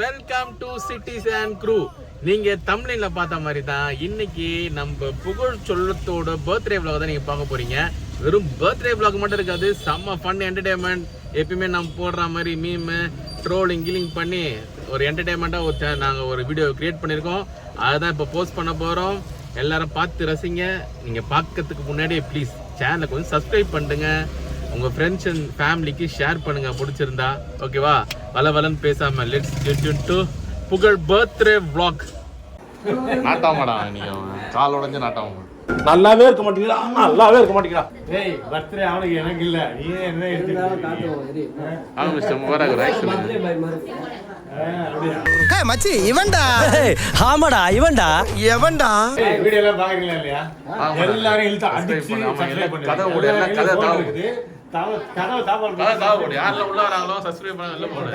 Welcome to cities and crew நீங்க தமிழ்ல பார்த்த மாதிரி தான் இன்னைக்கு நம்ம புகழ் சொல்லத்தோட பர்த்டே vlog தான் நீங்க பார்க்க போறீங்க. வெறும் பர்த்டே vlog மட்டும் இருக்காது செம்ம ஃபன் என்டர்டைன்மெண்ட் எப்பயுமே நம்ம போடுற மாதிரி மீமு ட்ரோலிங் கில்லிங் பண்ணி ஒரு என்டர்டைன்மெண்ட்டாக ஒரு நாங்கள் ஒரு வீடியோ கிரியேட் பண்ணியிருக்கோம் அதை தான் இப்போ போஸ்ட் பண்ண போகிறோம் எல்லாரும் பார்த்து ரசிங்க. நீங்கள் பார்க்கறதுக்கு முன்னாடியே ப்ளீஸ் சேனலை கொஞ்சம் சப்ஸ்கிரைப் பண்ணுங்க. உங்க ஃப்ரெண்ட்ஸ் அண்ட் ஃபேமிலிக்கு ஷேர் பண்ணுங்க பிடிச்சிருந்தா ஓகேவா வள வளன்னு பேசாம let's get to Pugazh birthday vlog. நாட்டாமடா நீங்க கால் உடஞ்ச நாட்டாம நல்லாவே இருக்க மாட்டீங்களா நல்லாவே இருக்க மாட்டீங்களா ஏய் பர்த்டே அவனுக்கு எனக்கு இல்ல. நீ என்ன எடுத்துக்கிட்டு மச்சி இவன்டா. ஆமாடா இவன்டா. எவன்டா? வீடியோ எல்லாம் பாக்குறீங்களா இல்லையா. எல்லாரும் இழுத்து அடிச்சு. கதை கதை இருக்குது. கதவை யாரெல்லாம் உள்ள வராங்களோ சப்ஸ்கிரைப் பண்ண நல்ல போடு.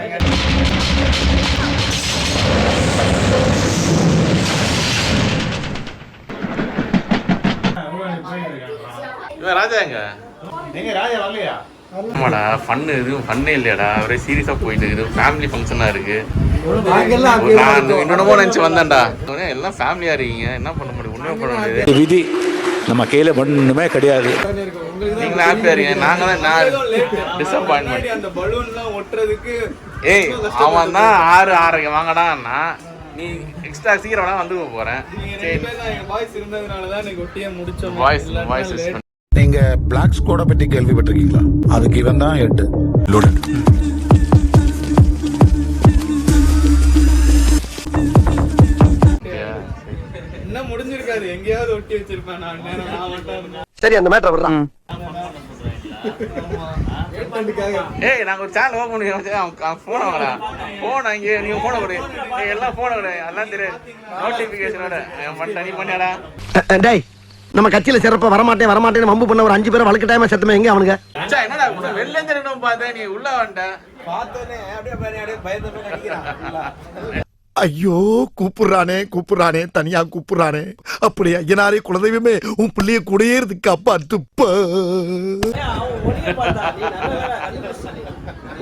இவன் ராஜா எங்க? எங்க ராஜா வரலையா? ஆமாடா ஃபன்னு எதுவும் ஃபன்னே இல்லையாடா. ஒரே சீரியஸா போயிட்டு இருக்குது. ஃபேமிலி ஃபங்க்ஷனா இருக்கு. நான் இன்னொன்னமோ நினைச்சு வந்தேன்டா. எல்லாம் ஃபேமிலியா இருக்கீங்க. என்ன பண்ண முடியும்? ஒண்ணுமே பண்ண முடியாது. விதி நம்ம கையில ஒண்ணுமே கிடையாது. நீங்க ஹாப்பியா இருக்கீங்க. தான் நான் டிசப்பாயின்மெண்ட் அந்த பலூன்லாம் ஒட்டுறதுக்கு ஏய் அவன் தான் ஆறு ஆறரைக்கு வாங்கடான்னா நீ எக்ஸ்ட்ரா சீக்கிரம் வேணா வந்து எங்க வாய்ஸ் இருந்ததுனால தான் எனக்கு ஒட்டியே முடிச்சோம் வாய்ஸ் வாய்ஸ் நீங்க பிளாக் ஸ்கோட பத்தி கேள்விப்பட்டிருக்கீங்களா? அதுக்கு இவன் தான் ஹெட் என்ன எங்கேயாவது ஒட்டி வச்சிருப்பேன் நான். நேரம் நான் மட்டும் இருந்தேன். சரி அந்த மேட்டர் விடுறான் ஏற்பாட்டுக்காக ஏய் நாங்க ஒரு சேனல் ஓபன் பண்ணி அவன் போன வரா போன இங்க நீங்க போன கொடு. எல்லாம் போன கொடு. எல்லாம் தெரியும் நோட்டிபிகேஷனோட பண்ண நீ பண்ணியாடா. டேய் நம்ம கட்சியில சிறப்பா வரமாட்டேன் வரமாட்டேன்னு வம்பு பண்ண ஒரு அஞ்சு பேரை வழக்கு டைமா செத்துமே எங்க அவனுங்க? என்னடா வெளில இருந்து பார்த்தேன். நீ உள்ள வந்துட்ட. பார்த்தோன்னே அப்படியே பயந்து ஐயோ கூப்பிடுறானே கூப்பிடுறானே தனியா கூப்பிடுறானே. அப்படி ஐயனாரே குலதெய்வமே உன் பிள்ளைய கூடயே இருக்கு அப்பா துப்ப.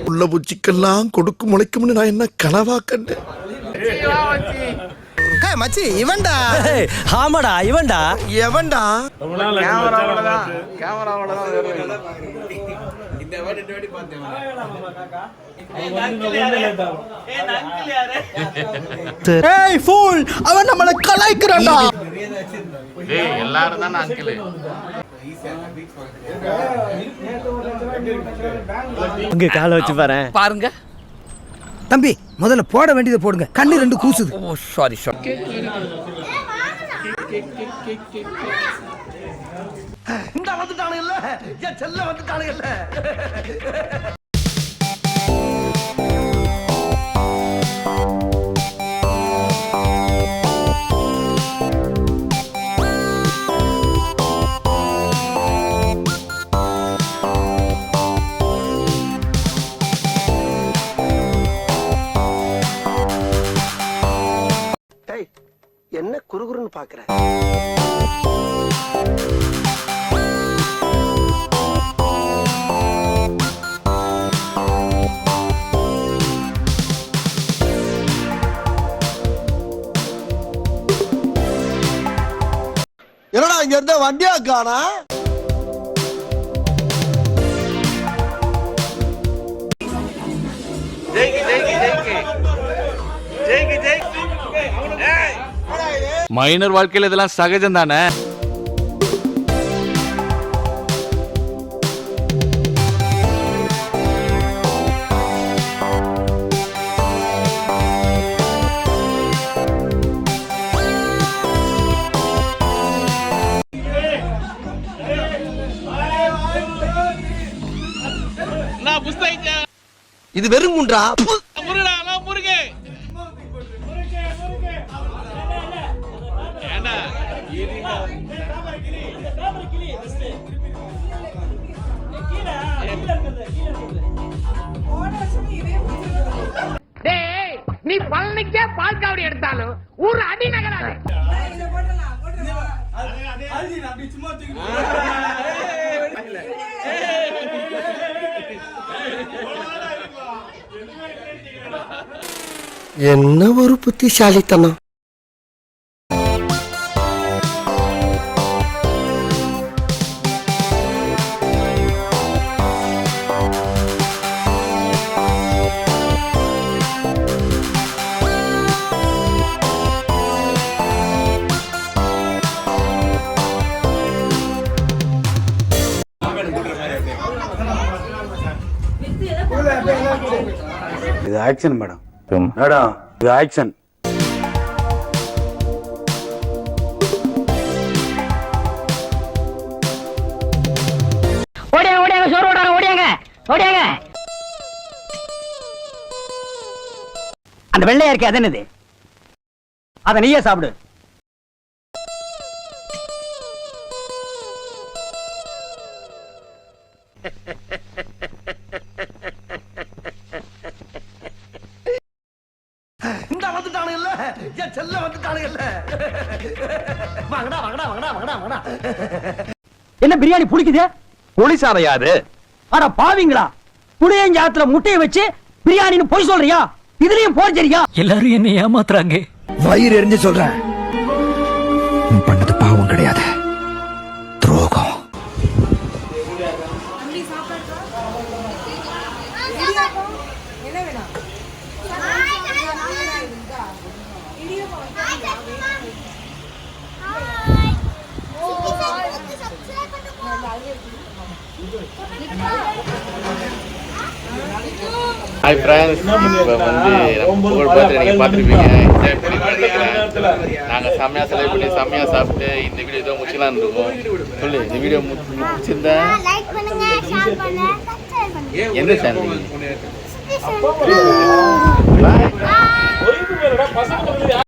உள்ள பூச்சிக்கெல்லாம் கொடுக்கும் முளைக்கும்னு நான் என்ன கனவா கண்டேன்? மச்சி. இவன்டா. ஆமாடா இவன்டா. எவன்டா? தான் வருவேன். இந்த வாட்டி இந்த வாட்டி பார்த்தேன் ஏய் ஃபூல் அவன் நம்மள கலாய்க்கிறான்டா. ஏய் எல்லாரும் தான் அங்கிள் அங்க காலை வச்சு பாரு பாருங்க. தம்பி முதல்ல போட வேண்டியதை போடுங்க. கண்ணு ரெண்டு கூசுது. ஓ சாரி சாரி இந்த வந்துட்டானு இல்ல என் செல்ல வந்துட்டானு இல்ல என்ன குறுகுறுன்னு பாக்குற? என்னடா இங்க இருந்த வண்டியா காணா ஜெய்கி ஜெய்கி ஜெய்கி ஜெய்கி மைனர் வாழ்க்கையில இதெல்லாம் சகஜம் தானே? இது வெறும் குன்றா? நீ பழனிக்கே பால் காவடி எடுத்தாலும் ஊர் அடி நகராது என்ன ஒரு புத்திசாலித்தனம்? ஆக்ஷன் மேடம் மேடம் இது ஆக்ஷன் ஓடியாங்க ஓடியாங்க சோறு ஓடாங்க ஓடியாங்க ஓடியாங்க. அந்த வெள்ளையா இருக்கு அது என்னது? அத நீயே சாப்பிடு. என் செல்ல வந்துட்டானுங்கல்ல. வாங்கடா வாங்கடா வாங்கடா வாங்கடா வாங்கடா. என்ன பிரியாணி புடிக்குது? போலீஸார யாரு? அட பாவிங்களா. புளியஞ்சாத்துல முட்டையை வச்சு பிரியாணின்னு பொய் சொல்றியா? இதுலயும் போர்ஜரியா? எல்லாரும் என்ன ஏமாத்துறாங்க. வயிறு எரிஞ்சு சொல்றேன். பண்ணது பாவம் கிடையாது. துரோகம். என்ன வேணும்? ஹாய் ஃப்ரெண்ட்ஸ் இப்போ வந்து நம்ம புகழ் பார்த்து நீங்கள் பார்த்துருப்பீங்க. என்ஜாய் பண்ணி நாங்கள் செம்மையாக செலவு பண்ணி செம்மையாக சாப்பிட்டு இந்த வீடியோ ஏதோ முடிச்சலான்னு இருக்கோம் சொல்லு இந்த வீடியோ முடிச்சிருந்தேன் எந்த சேனல்